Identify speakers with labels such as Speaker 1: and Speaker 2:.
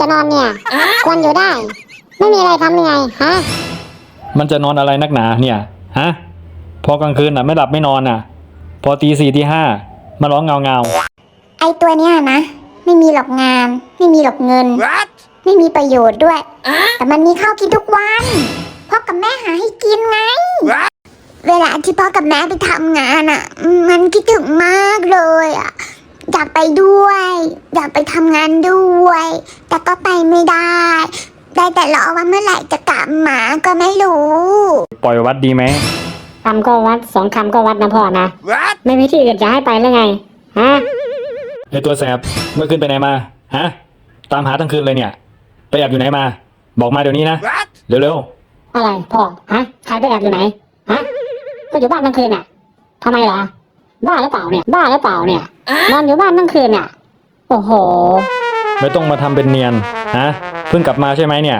Speaker 1: จะนอนเนี่ย ควรอยู่ได้ ไม่มีอะไรทำยังไง ฮะ
Speaker 2: มันจะนอนอะไรนักหนาเนี่ย ฮะ พอกลางคืนน่ะไม่หลับไม่นอนน่ะ พอตีสี่ตีห้ามาร้องเงาเงา
Speaker 3: ไอตัวเนี้ยนะ ไม่มีหรอกงาน ไม่มีหรอกเงิน ไม่มีประโยชน์ด้วย แต่มันมีข้าวกินทุกวัน พ่อกับแม่หาให้กินไง เวลาที่พ่อกับแม่ไปทำงานอะ มันคิดถึงมากเลยอะ อยากไปด้วย อยากไปทำงานด้วย แต่ก็ไปไม่ได้ ได้แต่รอว่าเมื่อไหร่จะกลับมาก็ไม่รู้
Speaker 2: ๆปล่อยวัดดีไหม
Speaker 1: คำก็วัดสองคำก็วัดนะพ่อนะ ไม่มีที่อื่นจะให้ไปหรือไง ฮะ
Speaker 2: ไอตัวแสบเมื่อคืนไปไหนมา ฮะ ตามหาทั้งคืนเลยเนี่ย ไปแอบอยู่ไหนมา บอกมาเดี๋ยวนี้นะเร็ว
Speaker 1: อะไรพ่อฮะใครไปแอบอยู่ไหน ฮะ ก็อยู่บ้านทั้งคืนน่ะทำไมเหรอ บ้าหรือเปล่าเนี่ย บ้าหรือเปล่าเนี่ย นอนอยู่บ้านทั้งคืนน่ะโอ้โห
Speaker 2: ๆไม่ต้องมาทำเป็นเนียนฮะเพิ่งกลับมาใช่ไหมเนี่ย